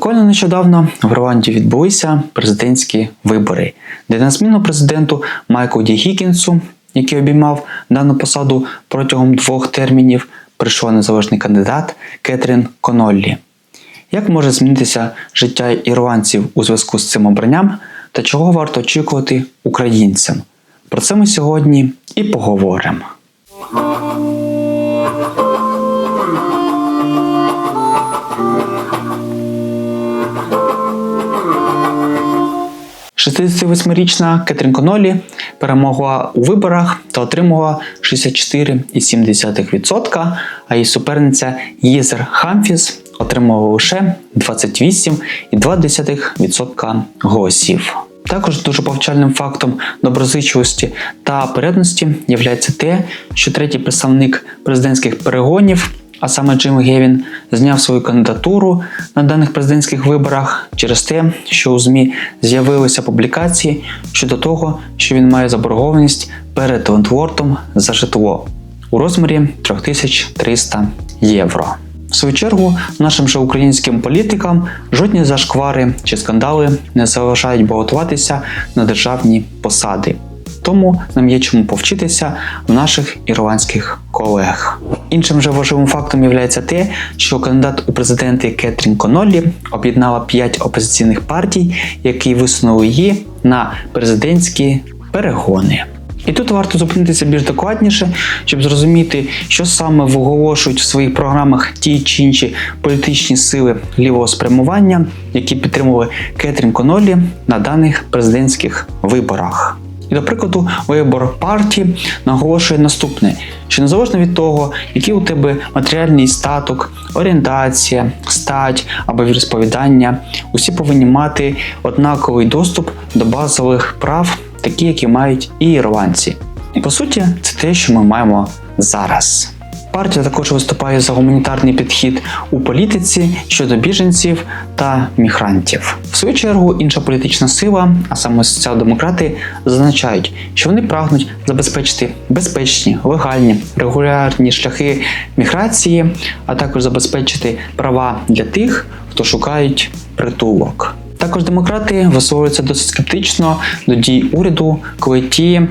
Буквально нещодавно в Рванді відбулися президентські вибори, де на зміну президенту Майку Ді Гікінсу, який обіймав дану посаду протягом двох термінів, прийшов незалежний кандидат Кетрін Коноллі. Як може змінитися життя ірландців у зв'язку з цим обранням та чого варто очікувати українцям? Про це ми сьогодні і поговоримо. – 68-річна Кетрін Конолі перемогла у виборах та отримала 64,7%, а її суперниця Єзер Хамфіс отримала лише 28,2% голосів. Також дуже повчальним фактом доброзичливості та порядності є те, що третій представник президентських перегонів, а саме Джим Гевін, зняв свою кандидатуру на даних президентських виборах через те, що у ЗМІ з'явилися публікації щодо того, що він має заборгованість перед Лендвортом за житло у розмірі 3300 євро. В свою чергу, нашим же українським політикам жодні зашквари чи скандали не заважають балотуватися на державні посади. Тому нам є чому повчитися в наших ірландських колег. Іншим же важливим фактом є те, що кандидат у президенти Кетрін Коноллі об'єднала 5 опозиційних партій, які висунули її на президентські перегони. І тут варто зупинитися більш докладніше, щоб зрозуміти, що саме виголошують в своїх програмах ті чи інші політичні сили лівого спрямування, які підтримували Кетрін Конолі на даних президентських виборах. І, до прикладу, вибор партії наголошує наступне: що незалежно від того, який у тебе матеріальний статок, орієнтація, стать або віросповідання, усі повинні мати однаковий доступ до базових прав такі, які мають і ірландці. І по суті, це те, що ми маємо зараз. Партія також виступає за гуманітарний підхід у політиці щодо біженців та мігрантів. В свою чергу, інша політична сила, а саме соціал-демократи, зазначають, що вони прагнуть забезпечити безпечні, легальні, регулярні шляхи міграції, а також забезпечити права для тих, хто шукають притулок. Також демократи висловлюються досить скептично до дій уряду, коли ті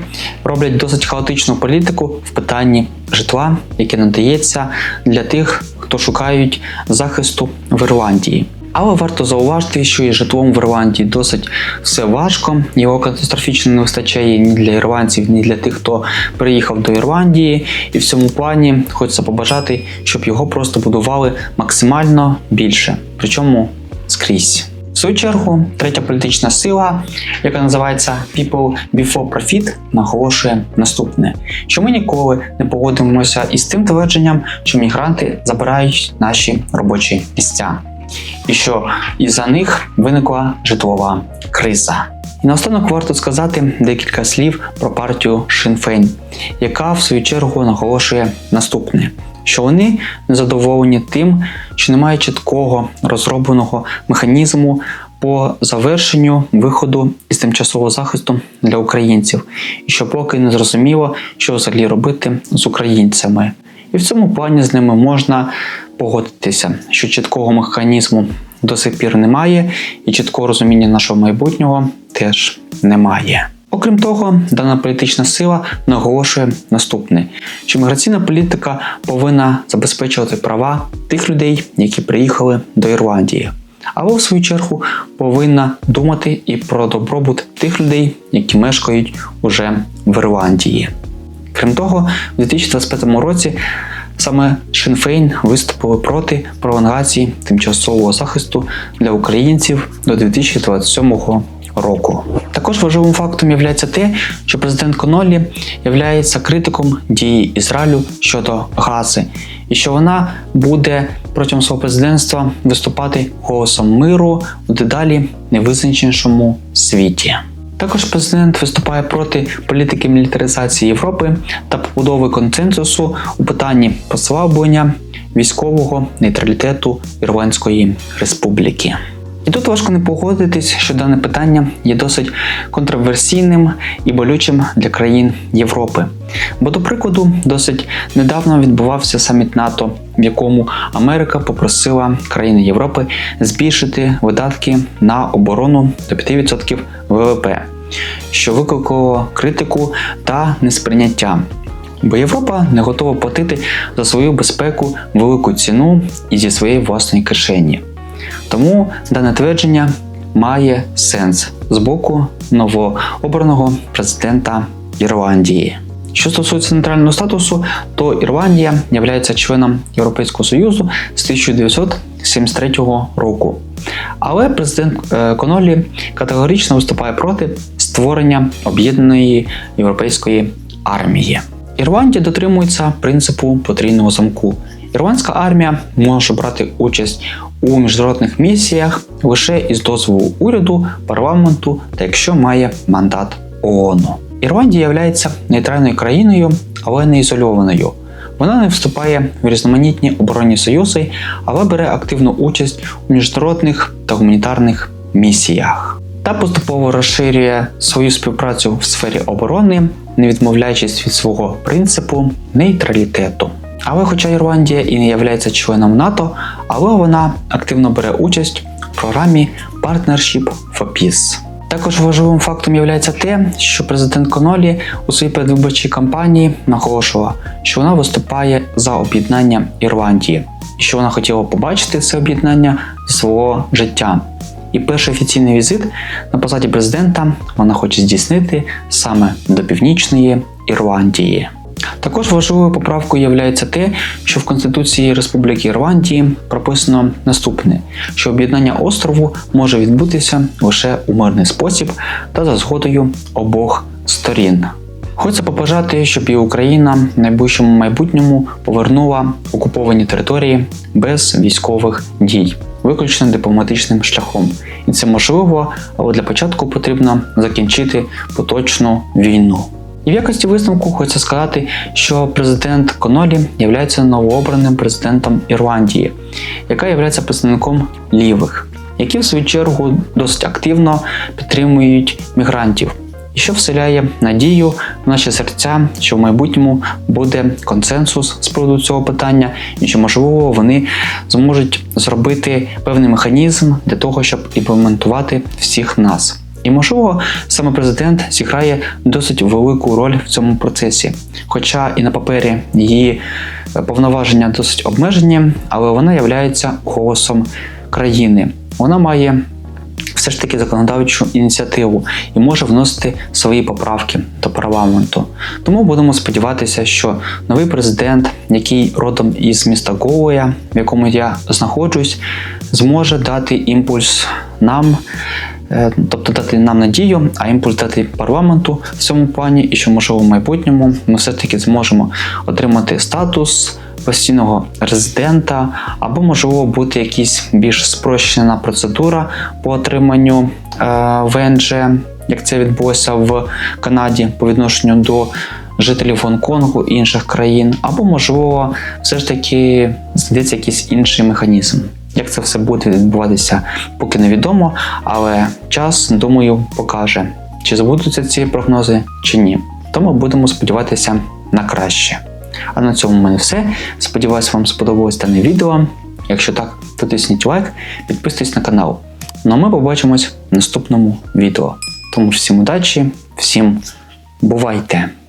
роблять досить хаотичну політику в питанні житла, яке надається для тих, хто шукають захисту в Ірландії. Але варто зауважити, що і житлом в Ірландії досить все важко. Його катастрофічно не вистачає ні для ірландців, ні для тих, хто приїхав до Ірландії. І в цьому плані хочеться побажати, щоб його просто будували максимально більше, причому скрізь. Свою чергу, третя політична сила, яка називається People Before Profit, наголошує наступне: що ми ніколи не погодимося із тим твердженням, що мігранти забирають наші робочі місця, і що із-за них виникла житлова криза. І наостанок варто сказати декілька слів про партію Шинфейн, яка в свою чергу наголошує наступне що вони незадоволені тим, що немає чіткого розробленого механізму по завершенню виходу із тимчасового захисту для українців, і що поки не зрозуміло, що взагалі робити з українцями. І в цьому плані з ними можна погодитися, що чіткого механізму до сих пір немає, і чіткого розуміння нашого майбутнього теж немає. Окрім того, дана політична сила наголошує наступне: що міграційна політика повинна забезпечувати права тих людей, які приїхали до Ірландії, або в свою чергу повинна думати і про добробут тих людей, які мешкають уже в Ірландії. Крім того, у 2025 році саме Шинфейн виступили проти пролонгації тимчасового захисту для українців до 2027 року року. Також важливим фактом є те, що президент Конолі є критиком дії Ізраїлю щодо Гази, і що вона буде протягом свого президентства виступати голосом миру у дедалі невизначенішому світі. Також президент виступає проти політики мілітаризації Європи та побудови консенсусу у питанні послаблення військового нейтралітету Ірландської республіки. І тут важко не погодитись, що дане питання є досить контроверсійним і болючим для країн Європи. Бо, до прикладу, досить недавно відбувався саміт НАТО, в якому Америка попросила країни Європи збільшити видатки на оборону до 5% ВВП, що викликало критику та несприйняття. Бо Європа не готова платити за свою безпеку велику ціну і зі своєї власної кишені. Тому дане твердження має сенс з боку новообраного президента Ірландії. Що стосується центрального статусу, то Ірландія є членом Європейського Союзу з 1973 року. Але президент е, Конолі категорично виступає проти створення об'єднаної європейської армії. Ірландія дотримується принципу потрійного замку. Ірландська армія може брати участь у міжнародних місіях лише із дозволу уряду, парламенту та якщо має мандат ООН. Ірландія є нейтральною країною, але не ізольованою. Вона не вступає в різноманітні оборонні союзи, але бере активну участь у міжнародних та гуманітарних місіях. Та поступово розширює свою співпрацю в сфері оборони, не відмовляючись від свого принципу нейтралітету. Але хоча Ірландія і не є членом НАТО, але вона активно бере участь в програмі Partnership for Peace. Також важливим фактом є те, що президент Конолі у своїй передвиборчій кампанії наголошувала, що вона виступає за об'єднання Ірландії, і що вона хотіла побачити це об'єднання свого життя. І перший офіційний візит на посаді президента вона хоче здійснити саме до Північної Ірландії. Також важливою поправкою є те, що в Конституції Республіки Ірландії прописано наступне: що об'єднання острову може відбутися лише у мирний спосіб та за згодою обох сторін. Хочеться побажати, щоб і Україна в найближчому майбутньому повернула окуповані території без військових дій, виключно дипломатичним шляхом. І це можливо, але для початку потрібно закінчити поточну війну. І в якості висновку хочеться сказати, що президент Конолі є новообраним президентом Ірландії, яка є представником лівих, які в свою чергу досить активно підтримують мігрантів. І що вселяє надію в наші серця, що в майбутньому буде консенсус з приводу цього питання, і що можливо вони зможуть зробити певний механізм для того, щоб імплементувати всіх нас. І, можливо, саме президент зіграє досить велику роль в цьому процесі. Хоча і на папері її е, повноваження досить обмежені, але вона є голосом країни. Вона має все ж таки законодавчу ініціативу і може вносити свої поправки до парламенту. Тому будемо сподіватися, що новий президент, який родом із міста Гоуя, в якому я знаходжусь, зможе дати імпульс нам. Е, тобто дати нам надію, а імпульс дати парламенту в цьому плані, і що можливо в майбутньому ми все-таки зможемо отримати статус постійного резидента, або можливо бути якась більш спрощена процедура по отриманню е, ВНЖ, як це відбулося в Канаді по відношенню до жителів Гонконгу і інших країн, або можливо, все ж таки знайдеться якийсь інший механізм. Як це все буде відбуватися, поки невідомо, але час, думаю, покаже, чи збудуться ці прогнози, чи ні. Тому будемо сподіватися на краще. А на цьому в мене все. Сподіваюсь, вам сподобалось дане відео. Якщо так, то тисніть лайк, підписуйтесь на канал. Ну а ми побачимось в наступному відео. Тому ж всім удачі, всім бувайте!